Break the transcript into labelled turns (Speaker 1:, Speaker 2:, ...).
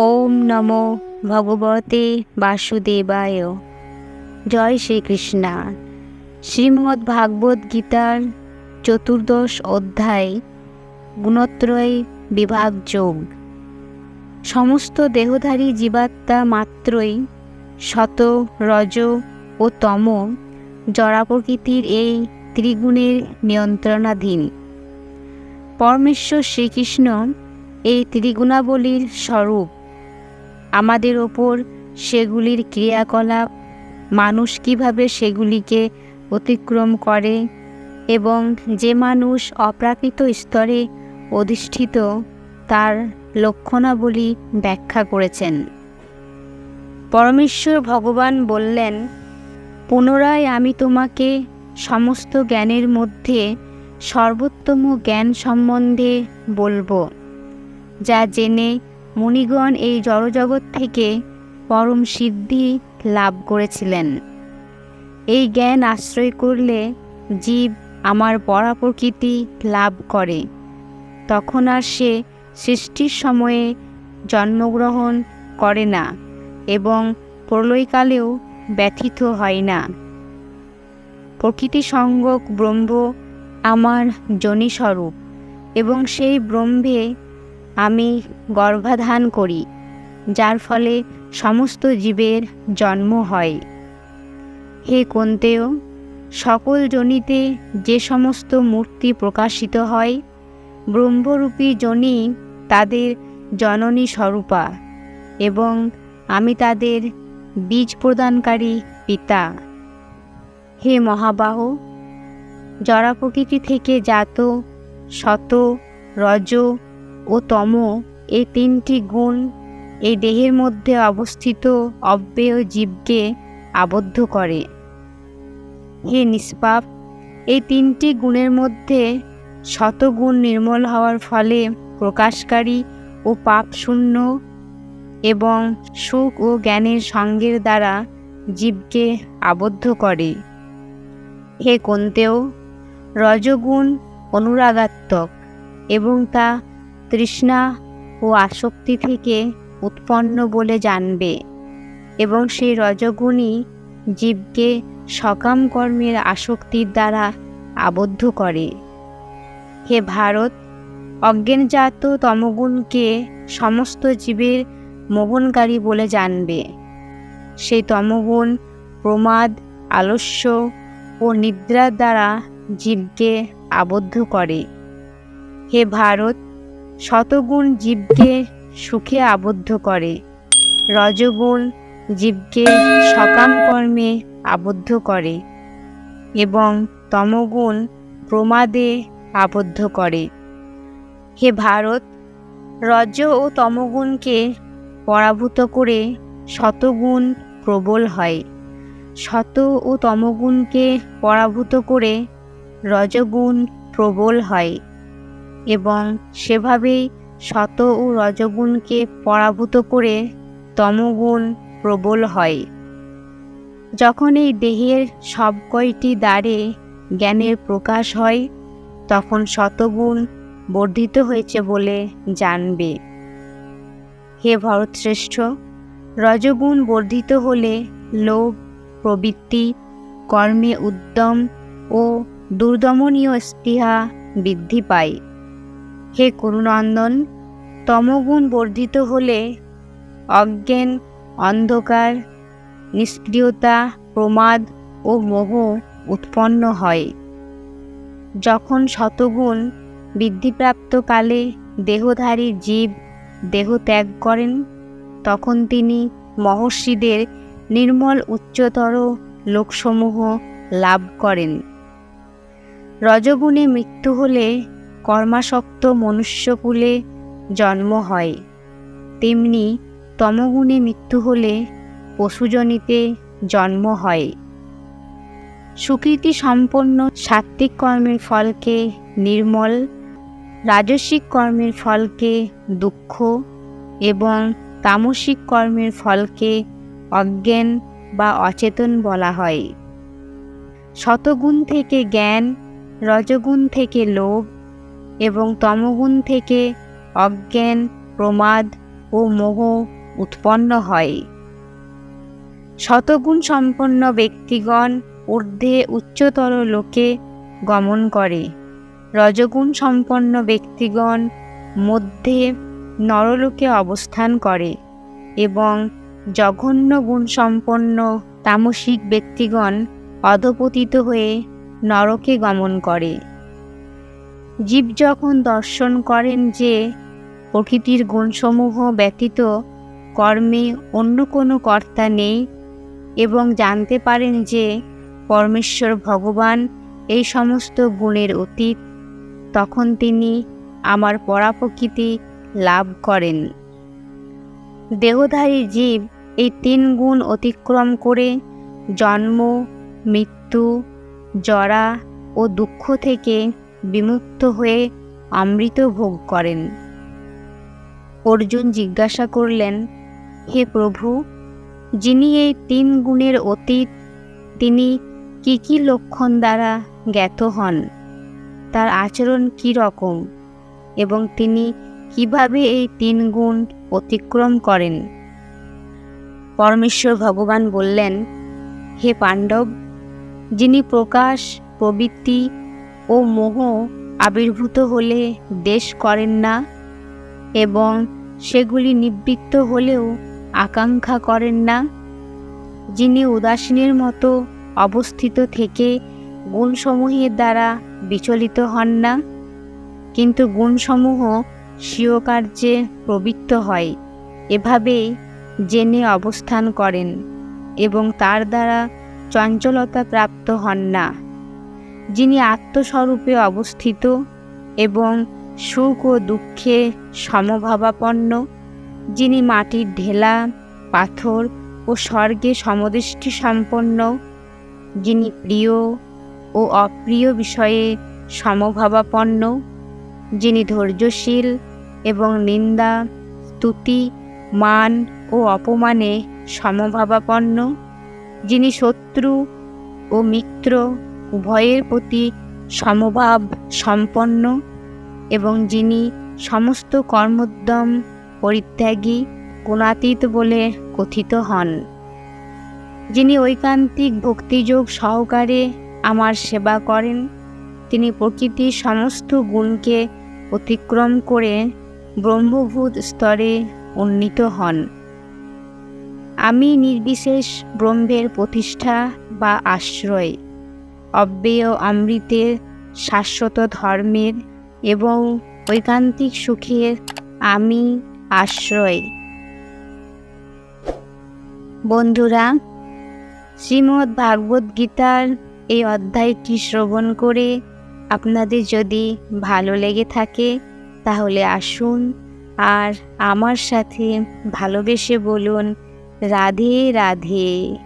Speaker 1: ওম নমো ভগবতে বাসুদেবায়। জয় শ্রীকৃষ্ণা। শ্রীমদ্ ভাগবত গীতার চতুর্দশ অধ্যায়, গুণত্রয় বিভাগ যোগ। সমস্ত দেহধারী জীবাত্মা মাত্রই শত, রজ ও তম জরা প্রকৃতির এই ত্রিগুণের নিয়ন্ত্রণাধীন। পরমেশ্বর শ্রীকৃষ্ণ এই ত্রিগুণাবলীর স্বরূপ আমাদের ওপর সেগুলির ক্রিয়াকলাপ, মানুষ কীভাবে সেগুলিকে অতিক্রম করে এবং যে মানুষ অপ্রাকৃত স্তরে অধিষ্ঠিত তার লক্ষণাবলী ব্যাখ্যা করেছেন। পরমেশ্বর ভগবান বললেন, পুনরায় আমি তোমাকে সমস্ত জ্ঞানের মধ্যে সর্বোত্তম জ্ঞান সম্বন্ধে বলব, যা জেনে মুনিগণ এই জড়জগৎ থেকে পরম সিদ্ধি লাভ করেছিলেন। এই জ্ঞান আশ্রয় করলে জীব আমার পরাপ্রকৃতি লাভ করে। তখন আর সে সৃষ্টির সময়ে জন্মগ্রহণ করে না এবং প্রলয়কালেও ব্যথিত হয় না। প্রকৃতি সঙ্গক ব্রহ্ম আমার জনিস্বরূপ এবং সেই ব্রহ্মে আমি গর্ভাধান করি, যার ফলে সমস্ত জীবের জন্ম হয়। হে কন্তেয় সকল জনিতে যে সমস্ত মূর্তি প্রকাশিত হয়, ব্রহ্মরূপী জনি তাদের জননী স্বরূপা এবং আমি তাদের বীজ প্রদানকারী পিতা। হে মহাবাহ জড়া প্রকৃতি থেকে জাত, শত, রজ ও তম এই তিনটি গুণ এই দেহের মধ্যে অবস্থিত অব্যয় জীবকে আবদ্ধ করে। হে নিষ্পাপ, এই তিনটি গুণের মধ্যে শতগুণ নির্মল হওয়ার ফলে প্রকাশকারী ও পাপ শূন্য এবং সুখ ও জ্ঞানের সঙ্গের দ্বারা জীবকে আবদ্ধ করে। হে কন্তেও, রজগুণ অনুরাগাত্মক এবং তা তৃষ্ণা ও আসক্তি থেকে উৎপন্ন বলে জানবে এবং সেই রজগুণই জীবকে সকাম কর্মের আসক্তির দ্বারা আবদ্ধ করে। হে ভারত, অজ্ঞানজাত তমগুণকে সমস্ত জীবের মোহনকারী বলে জানবে। সেই তমগুণ প্রমাদ, আলস্য ও নিদ্রার দ্বারা জীবকে আবদ্ধ করে। হে ভারত শতগুণ জীবকে সুখে আবদ্ধ করে। রজগুণ জীবকে সকাম কর্মে আবদ্ধ করে এবং তমগুণ প্রমাদে আবদ্ধ করে। হে ভারত, রজ ও তমগুণকে পরাভূত করে শতগুণ প্রবল হয়। শত ও তমগুণকে পরাভূত করে রজগুণ প্রবল হয়। এবং সেভাবেই শত ও রজগুণকে পরাভূত করে তমগুণ প্রবল হয়। যখন এই দেহের সব কয়টি দ্বারে জ্ঞানের প্রকাশ হয়, তখন শতগুণ বর্ধিত হয়েছে বলে জানবে। হে ভরতশ্রেষ্ঠ, রজগুণ বর্ধিত হলে লোভ, প্রবৃত্তি, কর্মে উদ্যম ও দুর্দমনীয় স্পৃহা বৃদ্ধি পায়। হে করুনন্দন তমগুণ বর্ধিত হলে অজ্ঞান, অন্ধকার, নিষ্ক্রিয়তা, প্রমাদ ও মোহ উৎপন্ন হয়। যখন শতগুণ বৃদ্ধিপ্রাপ্তকালে দেহধারী জীব দেহ ত্যাগ করেন, তখন তিনি মহর্ষিদের নির্মল উচ্চতর লোকসমূহ লাভ করেন। রজগুণে মৃত্যু হলে কর্মাসক্ত মনুষ্যকুলে জন্ম হয়। তেমনি তমগুণে মৃত্যু হলে পশুজনিতে জন্ম হয়। সুকৃতি সম্পন্ন সাত্ত্বিক কর্মের ফলকে নির্মল, রাজস্বিক কর্মের ফলকে দুঃখ এবং তামসিক কর্মের ফলকে অজ্ঞান বা অচেতন বলা হয়। শতগুণ থেকে জ্ঞান, রজগুণ থেকে লোভ এবং তমগুণ থেকে অজ্ঞান, প্রমাদ ও মোহ উৎপন্ন হয়। শতগুণ সম্পন্ন ব্যক্তিগণ ঊর্ধ্বে উচ্চতর লোকে গমন করে। রজগুণ সম্পন্ন ব্যক্তিগণ মধ্যে নরলোকে অবস্থান করে এবং জঘন্য গুণসম্পন্ন তামসিক ব্যক্তিগণ অধপতিত হয়ে নরকে গমন করে। জীব যখন দর্শন করেন যে প্রকৃতির গুণসমূহ ব্যতীত কর্মে অন্য কোনো কর্তা নেই এবং জানতে পারেন যে পরমেশ্বর ভগবান এই সমস্ত গুণের অতীত, তখন তিনি আমার পরাপ্রকৃতি লাভ করেন। দেহধারী জীব এই তিন গুণ অতিক্রম করে জন্ম, মৃত্যু, জরা ও দুঃখ থেকে বিমুক্ত হয়ে অমৃত ভোগ করেন। অর্জুন জিজ্ঞাসা করলেন, হে প্রভু, যিনি এই তিন গুণের অতীত, তিনি কি কি লক্ষণ দ্বারা জ্ঞাত হন? তার আচরণ কি রকম? এবং তিনি কীভাবে এই তিন গুণ অতিক্রম করেন? পরমেশ্বর ভগবান বললেন, হে পাণ্ডব, যিনি প্রকাশ, প্রবৃত্তি ও মোহ আবির্ভূত হলে দেশ করেন না এবং সেগুলি নিবৃত্ত হলেও আকাঙ্ক্ষা করেন না। যিনি উদাসীনের মতো অবস্থিত থেকে গুণসমূহের দ্বারা বিচলিত হন না, কিন্তু গুণসমূহ স্বীয় কার্যে প্রবৃত্ত হয় এভাবেই জেনে অবস্থান করেন এবং তার দ্বারা চঞ্চলতা প্রাপ্ত হন না। যিনি আত্মস্বরূপে অবস্থিত এবং সুখ ও দুঃখে সমভাবাপন্ন, যিনি মাটির ঢেলা, পাথর ও স্বর্গে সমদৃষ্টি সম্পন্ন যিনি প্রিয় ও অপ্রিয় বিষয়ে সমভাবাপন্ন, যিনি ধৈর্যশীল এবং নিন্দা, স্তুতি, মান ও অপমানে সমভাবাপন্ন, যিনি শত্রু ও মিত্র উভয়ের প্রতি সমভাব সম্পন্ন এবং যিনি সমস্ত কর্মোদ্যম পরিত্যাগী গুণাতীত বলে কথিত হন। যিনি ঐকান্তিক ভক্তিযোগ সহকারে আমার সেবা করেন, তিনি প্রকৃতির সমস্ত গুণকে অতিক্রম করে ব্রহ্মভূত স্তরে উন্নীত হন। আমি নির্বিশেষ ব্রহ্মের প্রতিষ্ঠা বা আশ্রয়। অব্যয় অমৃতের শাশ্বত ধর্মের এবং ঐকান্তিক সুখের আমি আশ্রয়। বন্ধুরা, শ্রীমদ্ ভাগবত গীতার এই অধ্যায়টি শ্রবণ করে আপনাদের যদি ভালো লেগে থাকে, তাহলে আসুন আর আমার সাথে ভালোবেসে বলুন, রাধে রাধে।